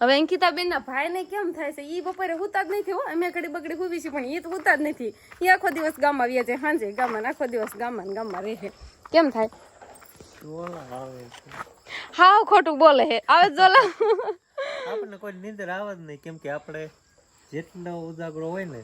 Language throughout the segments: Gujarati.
હવે અંકિતાબેન ના ભાઈ ને કેમ થાય છે? એ બપોરે હુતા જ નથી હો. અમે ઘડી બગડી હુવી છે પણ એ તો હુતા જ નથી. એ આખો દિવસ ગામમાં વ્યા છે સાંજે ગામમાં આખો દિવસ ગામમાં ગામમાં રહે કેમ થાય? હાવ ખોટું બોલે હે આવે જોલા. આપણને કોઈ નીંદર આવે જ નહીં કેમ કે આપણે જેટલો ઉજાગરો હોય ને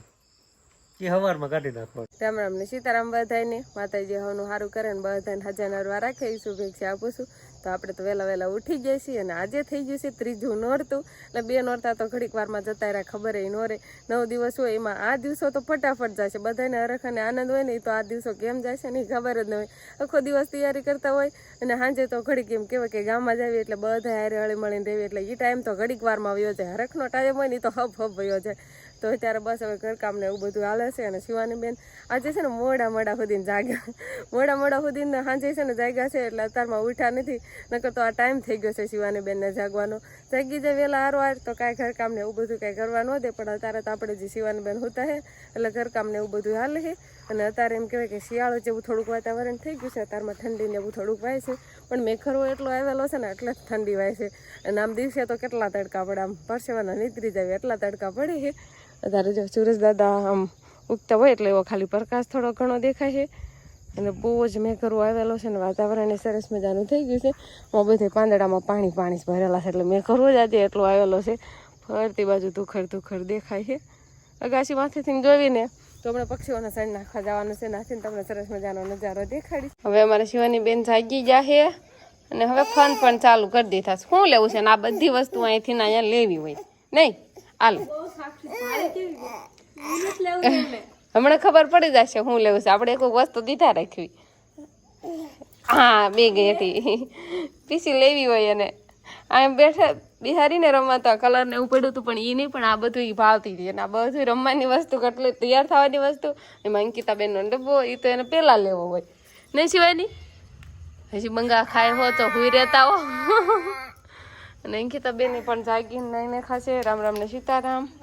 એ હવારમાં કાઢી નાખો રામ રામ ને સીતારામ બધાને માતાજી હવનું સારું કરે ને બધાને હજાર નરવા રાખે શુભેચ્છા આપું છું. તો આપણે તો વહેલા વહેલા ઉઠી જઈએ છીએ અને આજે થઈ ગયું છે ત્રીજું નોરતું. એટલે બે નોરતા તો ઘડીક વારમાં જતા રહ્યા, ખબર એ નોરે નવ દિવસ હોય એમાં આ દિવસો તો ફટાફટ જશે. બધાને હરખ અને આનંદ હોય ને એ તો આ દિવસો કેમ જશે ને ઈ ખબર જ ન હોય. આખો દિવસ તૈયારી કરતા હોય અને સાંજે તો ઘડીક એમ કહેવાય કે ગામમાં જાવી એટલે બધા હારે હળી મળીને રહેવી એટલે એ ટાઈમ તો ઘડીક વારમાં વયો જાય. હરખનો ટાઈમ હોય ને એ તો હબ હબ વયો જાય. તો અત્યારે બસ હવે ઘરકામ ને એવું બધું હાલે છે અને શિવાની બેન આજે છે ને મોડા મોડા સુધીને જાગ્યા. મોડા મોડા સુધીને સાંજે છે ને જાગ્યા છે એટલે અત્યારમાં ઉઠ્યા નથી. નકર તો આ ટાઈમ થઈ ગયો છે શિવાની બેનને જાગવાનો. જાગી જાય વહેલા હારવાર તો કાંઈ ઘરકામ ને એવું બધું કાંઈ કરવા ન દે, પણ અત્યારે તો આપણે જે શિવાની બેન હોતા હે એટલે ઘરકામ ને એવું બધું હાલે છે અને અત્યારે એમ કહેવાય કે શિયાળો જેવું થોડુંક વાતાવરણ થઈ ગયું છે, અત્યારમાં ઠંડી ને એવું થોડુંક વાય છે. પણ મેઘરો એટલો આવેલો છે ને એટલે જ ઠંડી વાય છે. અને આમ દિવસે તો કેટલા તડકા પડે? આમ પરસેવાના નીતરી જાય એટલા તડકા પડે છે અત્યારે જો સુરજ દાદા આમ ઉગતા હોય એટલે એવો ખાલી પ્રકાશ થોડો ઘણો દેખાય છે. અને બહુ જ મેઘરો આવેલો છે ને વાતાવરણ સરસ મજાનું થઈ ગયું છે. હું બધે પાંદડામાં પાણી પાણી જ ભરેલા છે એટલે મેઘરો જ આજે એટલો આવેલો છે. ફરતી બાજુ તુખર તુખર દેખાય છે. અગાસી માથેથી જોઈને તો આપણે પક્ષીઓને સાઈડ નાખવા જવાનું છે. નાખીને તમને સરસ મજાનો નજારો દેખાડીશ હવે અમારે શિવાની બેન જાગી છે અને હવે ફન પણ ચાલુ કરી દીધા શું લેવું છે? ને આ બધી વસ્તુ અહીંથી અહીંયા લેવી હોય. નહીં? હાલો. હમણાં ખબર પડી જશે હું લેવું છે. આપણે કોઈ વસ્તુ દીધા રાખવી. હા બે ગઈ પીસી લેવી હોય અને આમ બેઠા, બિહારીને રમતા કલર ને એવું પડ્યું હતું, પણ એ નહીં, પણ આ બધું એ ભાવતી હતી. અને આ બધું રમવાની વસ્તુ, કેટલી તૈયાર થવાની વસ્તુ. એમાં અંકિતાબેનનો ડબ્બો એ તો એને પહેલાં લેવો હોય. નહીં સિવાયની હજી બંગા ખાય હો તો હુઈ રહેતા હો. અને અંકિતાબેન પણ જાગીને નાઈને ખાશે. રામ રામ ને સીતારામ.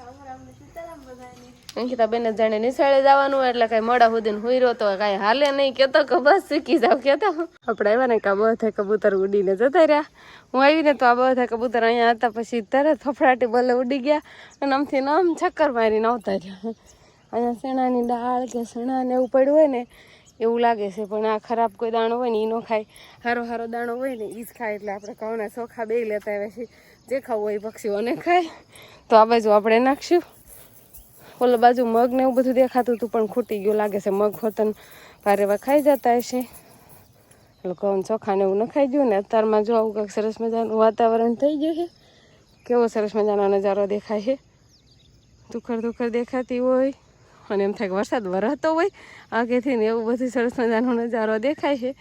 અંકિતા બેન જાણે નિશાળે જવાનું એટલે કઈ મોડા સુધી હુઈરો તો કઈ હાલે નહીં. કેતો કે બસ શીખી જાવ, કેતો આપણે આવ્યા ને કે બધા કબૂતર ઉડીને જતા રહ્યા. હું આવીને તો આ બધા કબૂતર અહીંયા હતા પછી તરત ફફડાટી બોલે ઉડી ગયા અને આમથી આમ ચક્કર મારીને આવતા રહ્યા. અહીંયા શેણાની દાળ કે શેણા ને એવું પડ્યું હોય ને, એવું લાગે છે. પણ આ ખરાબ કોઈ દાણો હોય ને એ ન ખાય. હારો હારો દાણો હોય ને એ જ ખાય એટલે આપણે ઘઉંના ચોખા બે લેતા આવ્યા છીએ. જે ખાવું હોય પક્ષીઓને ખાય. તો આ બાજુ આપણે નાખશું. ઓલો બાજુ મગ ને એવું બધું દેખાતું હતું, પણ ખૂટી ગયું લાગે છે. મગ હોતન ભારે ખાઈ જતા હશે. એટલે ઘઉં ચોખા ને એવું નખાઈ ગયું ને. અત્યારમાં જો આવું કંઈક સરસ મજાનું વાતાવરણ થઈ ગયું છે. કેવો સરસ મજાનો નજારો દેખાય છે. દુખર દુખર દેખાતી હોય, અને એમ થાય કે વરસાદ વરસતો હોય, આગેથી ને એવું બધું સરસ મજાનો નજારો દેખાય છે.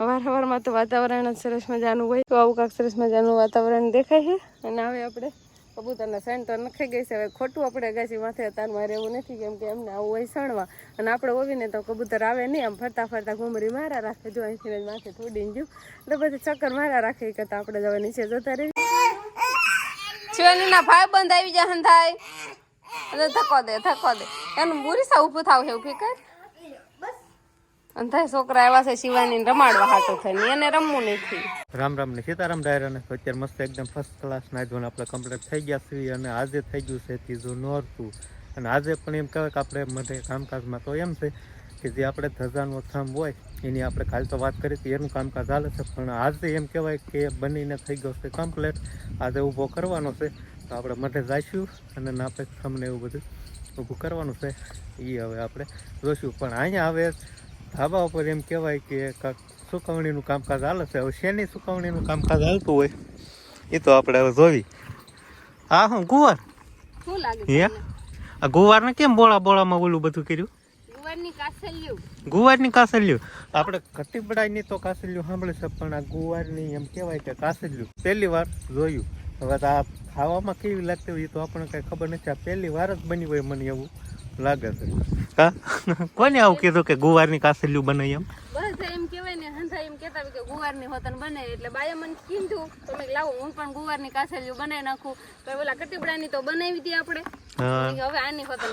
અવાર સવારમાં તો વાતાવરણ જ સરસ મજાનું હોય. તો આવું કાંક સરસ મજાનું વાતાવરણ દેખાય છે. અને હવે આપણે કબૂતરના સેન્ટ તો નખાઈ ગઈ છે. હવે ખોટું આપણે અગાસી માથે તારમાં રહેવું નથી કેમ કે એમને આવું હોય સણવા અને આપણે ઓવીને તો કબૂતર આવે નહીં આમ ફરતા ફરતા ઘૂમરી મારા રાખે. જો અહીંથી માથે થોડીને ગયું એટલે પછી ચક્કર મારા રાખે. કરતાં આપણે જવા નીચે જતા રહી શિવાનીના ભાઈ બંધ આવી જાય થાય અને થકો દે થકો દે. એનું બુરીસા ઊભું થાવ છે ઊભી કર છોકરા રમવું રામ રામ ને સીતારામ ડાયરાને તો અત્યારે મસ્ત એકદમ ફર્સ્ટ ક્લાસ ના ધોઈને આપણે કમ્પ્લીટ થઈ ગયા છીએ અને આજે થઈ ગયું છે ત્રીજું નોરતું. અને આજે પણ એમ કહેવાય કે આપણે મને કામકાજમાં તો એમ છે કે જે આપણે ધજાનો થંભ હોય, એની આપણે કાલ તો વાત કરી હતી, એનું કામકાજ હાલે છે. પણ આજે એમ કહેવાય કે બનીને થઈ ગયો છે કમ્પ્લેટ આજે ઊભો કરવાનો છે. તો આપણે મઢે જઈશું અને ના આપણે થમને એવું બધું ઊભું કરવાનું છે. એ હવે આપણે જોઈશું પણ અહીંયા હવે ધાબા ઉપર એમ કહેવાય કે કાંક સુકવણીનું કામકાજ હાલે છે. હવે શેની સુકવણીનું કામકાજ હાલતું હોય એ તો આપણે હવે જોવી. હા હું ગુવાર. હે? આ ગુવારને કેમ બોળા બોળામાં ઓલું બધું કર્યું? ગુવારની કાસલિયું. આપણે કટીબડાની તો કાસલ્યું સાંભળે છે પણ આ ગુવારની એમ કહેવાય કે કાસલ્યું. પહેલી વાર જોયું. હવે આ ખાવામાં કેવી લાગતી હોય એ તો આપણને કઈ ખબર નથી. આ પહેલી વાર જ બની હોય મને એવું. લાગે છે. હા? કોને આવું કીધું કે ગુવારની કાસલ્યું બનાવી એમ? એમ કહેતા કે ગુવારની હોતન બને એટલે બાએ મને કીધું તો મેં લાવો હું પણ ગુવારની કાસલિયું બનાવી નાખું. તો ઓલા કટીબડાની તો બનાવી હતી આપણે. હવે આની હોતન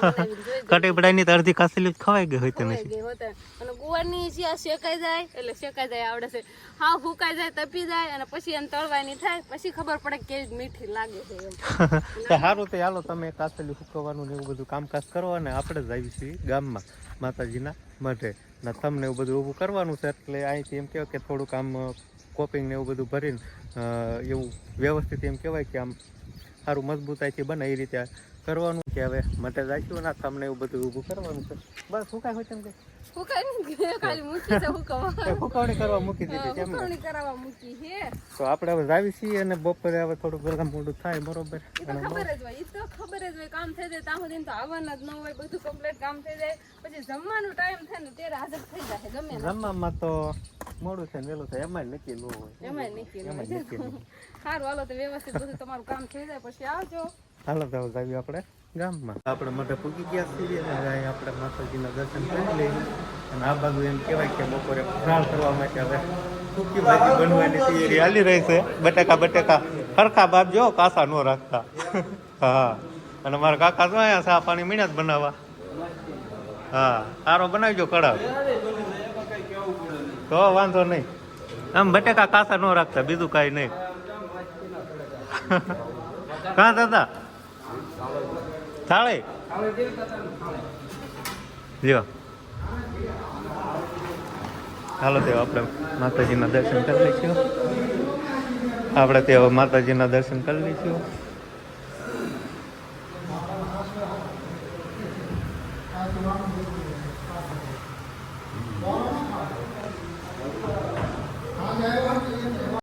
કટીપડાની તો અડધી કાસલી જ ખવાઈ ગઈ હોય તો નથી ગઈ હોતન. અને ગુવારની આ શેકાઈ જાય એટલે શેકાઈ જાય આવડે છે. હા ફૂકાઈ જાય તપી જાય અને પછી એને તળવાની થાય પછી ખબર પડે કે કેવી મીઠી લાગે છે એમ. તો સારું તો હાલો તમે કાસલી સુકવવાનું ને એવું બધું કામકાજ કરો અને આપણે જ આવીશું ગામમાં માતાજીના મઢે. ને, તમને એવું બધું ઊભું કરવાનું છે, એટલે અહીંથી એમ કહેવાય કે થોડુંક આમ કોપિંગ ને એવું બધું ભરીને એવું વ્યવસ્થિત એમ કહેવાય કે આમ સારું મજબૂતાઈથી બને એ રીતે કરવાનું કે હવે મઢે રાખ્યું ના તમને એવું બધું ઊભું કરવાનું છે. બસ શું કાંઈ હોય તેમ કે હુકાઈ નહીં ખાલી મૂકી છે હુકવવા ફૂકવણી કરવા મૂકી દીધી કેમ ને. હુકવણી કરાવવા મૂકી છે. તો આપણે હવે જાવી છીએ અને બપોરે હવે થોડુંક વહેલા મોડું થાય બરોબર? ખબર જ હોય તો ખબર જ હોય કામ થઈ જાય ત્યાં સુધી તો આવવાના જ ન હોય બધું કમ્પ્લીટ કામ થઈ જાય. પછી જમવાનું ટાઈમ થાય ને ત્યારે હાજર થઈ જાય ગમે જમવામાં તો મોડું થાય ને વહેલું થાય એમાં નક્કી ન હોય. એમાંય નીકળી એમાં નક્કી ન સારું હાલો તો વ્યવસ્થિત બધું તમારું કામ થઈ જાય પછી આવજો. હાલો તો આવ્યું આપણે ગામમાં. આપણે માટે પૂગી ગયા છીએ આપણે માતાજીના દર્શન કરી લઈએ અને આ બાજુ એમ કહેવાય કે બપોરે ફરાળ કરવા માટે હવે સૂકી ભાજી બનવાની તૈયારી હાલી રહી છે. બટાકા, બટેકા. ખરખા બાપ જો, કાસા ન રાખતા. હા. અને મારા કાકા તો અહીંયા ચા પાણી મીણા જ બનાવવા. હા. સારો બનાવજો કડા તો વાંધો નહીં. આમ બટેકા કાસા ન રાખતા, બીજું કાંઈ નહીં. કાં દાદા? થાળે? લ્યો. હાલો તે આપણે માતાજીના દર્શન કરી લઈશું. આપણે તે માતાજીના દર્શન કરી લઈશું.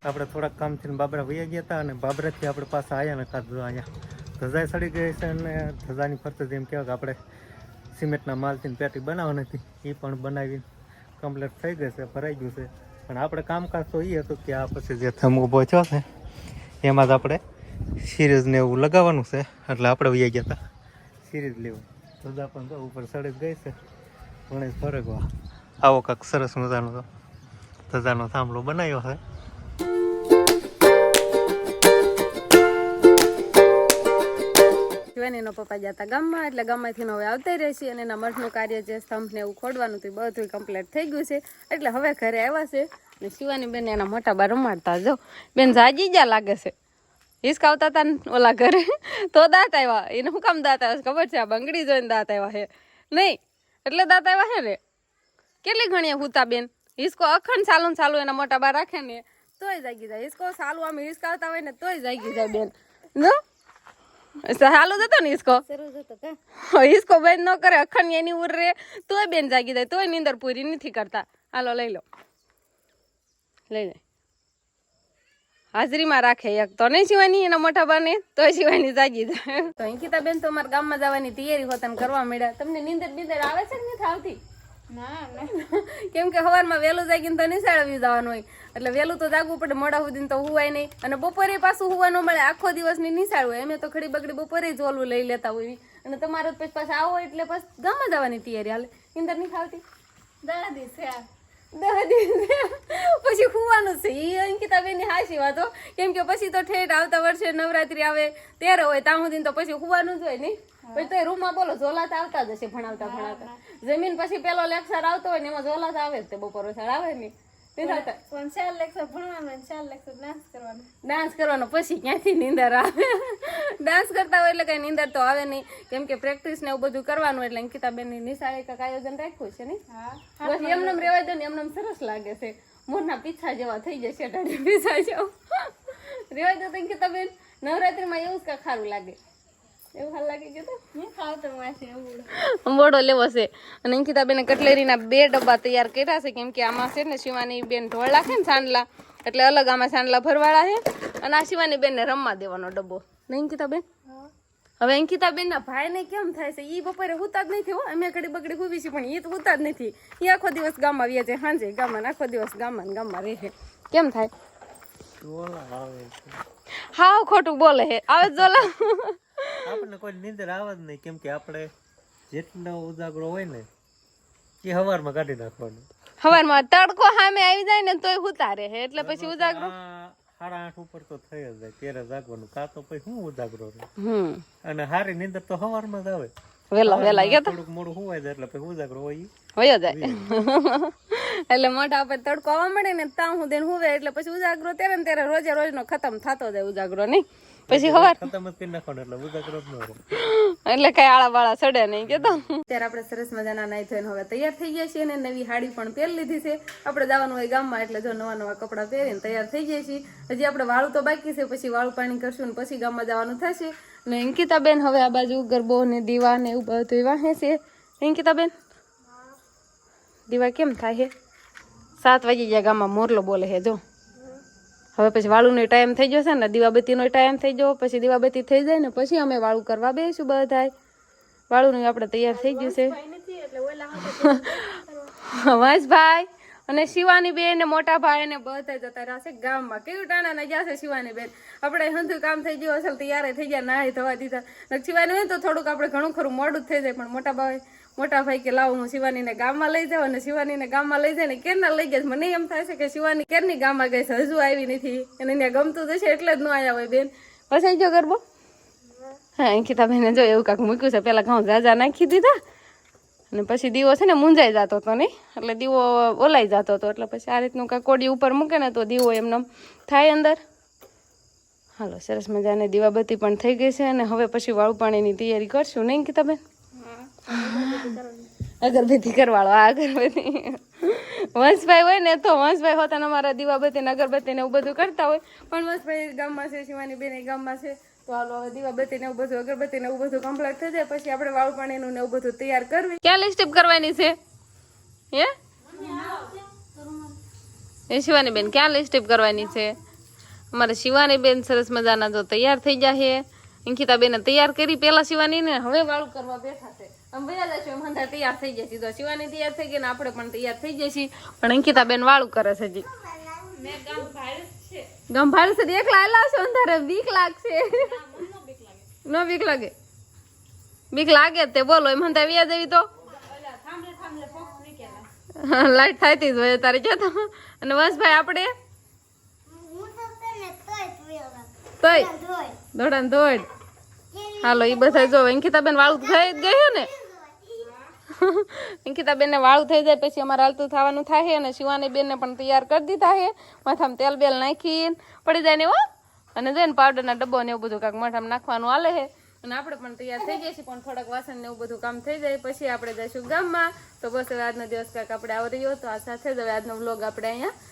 આપણે થોડાક કામથી બાબરા વૈયા ગયા હતા અને બાબરાથી આપણે પાછા આવ્યા ને કાં અહીંયા ધજા સડી ગઈ છે અને ધજાની ફરતે જેમ કહેવાય કે આપણે સિમેન્ટના માલથી પેટી બનાવવાની હતી, એ પણ બનાવી કમ્પ્લીટ થઈ ગઈ છે, ભરાઈ ગયું છે. પણ આપણે કામકાજ તો એ હતું કે આ પછી જે થમ ઊભો થયો છે, એમાં જ આપણે સિરીઝને એવું લગાવવાનું છે. એટલે આપણે વયા ગયા હતા સિરીઝ લેવું. ધજા પણ તો ઉપર સડી ગઈ છે. ગણેશ ફરકવા આવો કાંક સરસ મજાનો તો ધજાનો થાંભલો બનાવ્યો છે. શિવાનીનો પપ્પા જતા ગામમાં, એટલે ગામમાંથી હવે આવતા રહેશે અને એના મઠનું કાર્ય જે સ્તંભને એવું ખોડવાનું હતું બધું કમ્પ્લીટ થઈ ગયું છે. એટલે હવે ઘરે આવ્યા છે અને શિવાની બેન એના મોટા બા રમાડતા જો. બેન જાજી જા લાગે છે. હિસકાવતા હતા ને ઓલા ઘરે. તો દાંત આવ્યા એને શું કામ દાંત આવ્યા ખબર છે? આ બંગડી જોઈને દાંત આવ્યા છે. નહીં. એટલે દાંત આવ્યા છે ને? કેટલી ઘણી હુતા બેન? હિસકો અખંડ ચાલુ ચાલુ એના મોટા બા રાખે ને. તોય જાગી જાય. હિસકો ચાલુ આમ હિસકાવતા હોય ને તોય જાગી જાય બેન. નો ચાલુ જતો ને ઈસકો. ઈસકો બેન ન કરે અખંડ એની ઉર રે. તોય બેન જાગી જાય તોય નીંદર પૂરી નથી કરતા. હાલો લઈ લો. લઈ લે. હાજરીમાં રાખે એક. તો નહીં શિવાની એના મોટા બાને? તોય શિવાની જાગી જાય. તો અંકિતા બેન તો અમારા ગામમાં જવાની તૈયારી હોતા કરવા મળ્યા. તમને નીંદર બીંદર આવે છે કે નથી આવતી? કેમ કે સવારમાં વહેલું જાગીને તો નિશાળ જવાનું હોય. એટલે વહેલું તો જાગવું પડે મોડા સુધી તો હુવાય નહીં. અને બપોરે પાછું હુવા ન મળે આખો દિવસની નિશાળ હોય. અમે તો ખડી બગડી બપોરે જ ઓલું લઈ લેતા હોય અને તમારો પછી પાછા આવો એટલે પછી ગામમાં જવાની તૈયારી હાલે. નીંદર નહીં ખાવતી છે દિવસે દહ દિવસે. પછી ખુવાનું છે. એ અંકિતા બેન હાસી વાતો. કેમ કે પછી તો ઠેઠ આવતા વર્ષે નવરાત્રી આવે ત્યારે હોય ત્યાં સુધી તો પછી ખુવાનું જ હોય નહીં પછી તો રૂમમાં બોલો ઝોલાત આવતા જ હશે ભણાવતા ભણાવતા. જમીન પછી પેલો લેક્ચર આવતો હોય ને એમાં ઝોલાત આવે જ તે બપોર વસાડ આવે ને ડાન્સ કરવાનો. પછી ક્યાંથી નીંદર આવે? ડાન્સ કરતા હોય એટલે કઈ નીંદર તો આવે નહીં. કેમ કે પ્રેક્ટિસ ને એવું બધું કરવાનું એટલે ની નિશાળે કાંઈક આયોજન રાખ્યું છે ને? બસ એમનેમ રેવા દો ને એમનેમ સરસ લાગે છે. મોરના પીછા જેવા થઈ જશે ટાઢી પીછા જેવા. રેવા દો તો અંકિતા બેન નવરાત્રીમાં એવું જ સારું લાગે. મોડો લેવો છે. અને અંકિતા બેને કટલેરીના બે ડબ્બા તૈયાર કર્યા છે. કેમ કે આમાં છે ને શિવાની બેન ઢોળ રાખે ને સાંડલા. એટલે અલગ આમાં સાંડલા ભરવાળા છે. અને આ શિવાની બેનને રમવા દેવાનો ડબ્બો. નહીં અંકિતા બેન હવે અંકિતા બેન ના ભાઈ ને કેમ થાય છે? એ બપોરે હુતા જ નથી હો. અમે ઘડી બગડી હુવી છે પણ એ તો હુતા જ નથી. એ આખો દિવસ ગામમાં વ્યા છે સાંજે ગામમાં ને આખો દિવસ ગામમાં ને ગામમાં રહે. છે કેમ થાય? હાવ ખોટું બોલે હે આવે જોલા આપણને કોઈ નીંદર આવે જ નહીં કેમ કે આપણે જેટલો ઉજાગરો હોય ને એ હવારમાં કાઢી નાખવાનો. હવારમાં તડકો સામે આવી જાય ને તોય હુતા રહે એટલે પછી ઉજાગરો? સાડા આઠ ઉપર તો થઈ જ જાય ત્યારે જાગવાનું. કાં તો પછી હું ઉજાગરો રહે? અને હારી નીંદર તો સવારમાં જ આવે. વેલા વેલા ગયા થોડુંક મોડું સુવાય જાય એટલે પછી ઉજાગરો હોય હોય જાય. એટલે મોઢા આપણે તડકો આવવા મળે ને ત્યાં હું દેન હુવે એટલે પછી ઉજાગરો ત્યારે ને ત્યારે રોજે રોજનો ખતમ થતો જાય ઉજાગરો નહીં? પછી હવાર. ખતમ જ કરી નાખવાનો એટલે ન કઈ આળા બાળા સડે નહીં કેતો ત્યારે આપણે સરસ મજાના નાઈ થઈને હવે તૈયાર થઈ ગયા છીએ અને નવી હાડી પણ પહેરી લીધી છે. આપણે જવાનું હોય ગામમાં એટલે જો નવા નવા કપડાં પહેરીને તૈયાર થઈ ગયા છીએ. હજી આપણે વાળું તો બાકી છે પછી વાળું પાણી કરશું ને પછી ગામમાં જવાનું થશે. ને અંકિતાબેન હવે આ બાજુ ગરબો ને દીવા ને એવું બધું વાહે છે. અંકિતાબેન? દીવા કેમ થાય હે? સાત વાગી ગયા ગામમાં મોરલો બોલે હે જો. હવે પછી વાળુનો ટાઈમ થઈ જશે ને દીવાબત્તીનો ટાઈમ થઈ ગયો પછી દીવાબત્તી થઈ જાય ને પછી અમે વાળું કરવા બેસું બધાય. વાળું આપણે તૈયાર થઈ ગયું છે. વંશભાઈ અને શિવાની બેન ને મોટા ભાઈ ને બધા જતા રહેશે ગામ ગામમાં. કેવું ટાણા ના છે શિવાની બેન? આપણે હંધું કામ થઈ ગયું, અસલ તૈયાર થઈ ગયા, નાહી ધોવા દીધા. શિવાની હોય તો થોડુંક આપણે ઘણું ખરું મોડું થઈ જાય, પણ મોટા ભાઈ મોટા ભાઈ કે લાવો હું શિવાનીને ગામમાં લઈ જાઉં અને શિવાનીને ગામમાં લઈ જાય ને કેરના લઈ ગયા મને એમ થાય છે કે શિવાની કેરની ગામમાં ગઈ છે? હજુ આવી નથી. અને એને ગમતું જશે એટલે જ ન આવ્યા હોય બેન. પછી જો ગરબો. હા અંકિતા બેને જો એવું કાંક મૂક્યું છે. પેલા ઘઉં જાજા નાખી દીધા. અને પછી દીવો છે ને મૂંઝાઈ જતો હતો નહીં એટલે દીવો ઓલાઈ જતો હતો. એટલે પછી આ રીતનું કાંઈ કોડી ઉપર મૂકે ને તો દીવો એમનો થાય અંદર. હાલો, સરસ મજાને દીવાબત્તી પણ થઈ ગઈ છે. અને હવે પછી વાળું પાણીની તૈયારી કરશું. નહીં અંકિતાબેન અગરબત્તી કરવાળો આ અગરબત્તી વંશભાઈ હોય ને તો વંશભાઈ હોતા અમારા દીવાબત્તી અગરબત્તી ને એવું બધું કરતા હોય. પણ વંશભાઈ ગામમાં છે, શિવાની બેન ગામમાં છે. તો હાલો હવે દીવાબત્તી ને એવું બધું, અગરબત્તી ને એવું બધું કમ્પ્લીટ થઈ જાય. પછી આપણે વાળું પાણીનું ને એવું બધું તૈયાર કરવી. ક્યાં લિસ્ટિપ કરવાની છે? હે? એ શિવાની બેન ક્યાં લિસ્ટિપ કરવાની છે? અમારે શિવાની બેન સરસ મજાના જો તૈયાર થઈ જાય અંકિતા બેને તૈયાર કરી, પેલા શિવાની ને હવે વાળું કરવા બેઠા. છે બધા જશું એમ હંધા તૈયાર થઈ જશે તો શિવાની તૈયાર થઈ ગઈ ને આપણે પણ તૈયાર થઈ જઈશું પણ અંકિતાબેન વાળું કરે છે હજી. ગંભાળ છે. એકલા આલા છો અંધારે બીક લાગશે. ન બીક લાગે? બીક લાગે તે. બોલો એમ હંધા વ્યા દેવી તો? લાઈટ થાતી જ હોય તારે જતો અને વંશભાઈ આપણે? તોય. દોડા દોડ હાલો એ બધા જો અંકિતાબેન વાળું થઈ જ ગયું ને? અંકિતાબેન ને વાળું થઈ જાય, પછી અમારે હાલતું થવાનું થાય અને શિવાની બેન ને પણ તૈયાર કરી દીધા છે માથામાં તેલ બેલ નાખીને પડી જાય ને એવો. અને જઈને પાવડરના ડબ્બો ને એવું બધું કાંઈક માથામાં નાખવાનું હાલે છે. અને આપણે પણ તૈયાર થઈ જઈશું પણ થોડાક વાસણ ને એવું બધું કામ થઈ જાય. પછી આપણે જઈશું ગામમાં. તો બસ હવે આજનો દિવસ કાંઈક આપણે આવરી ગયો તો આ સાથે જ હવે આજનો વ્લોગ આપણે અહીંયા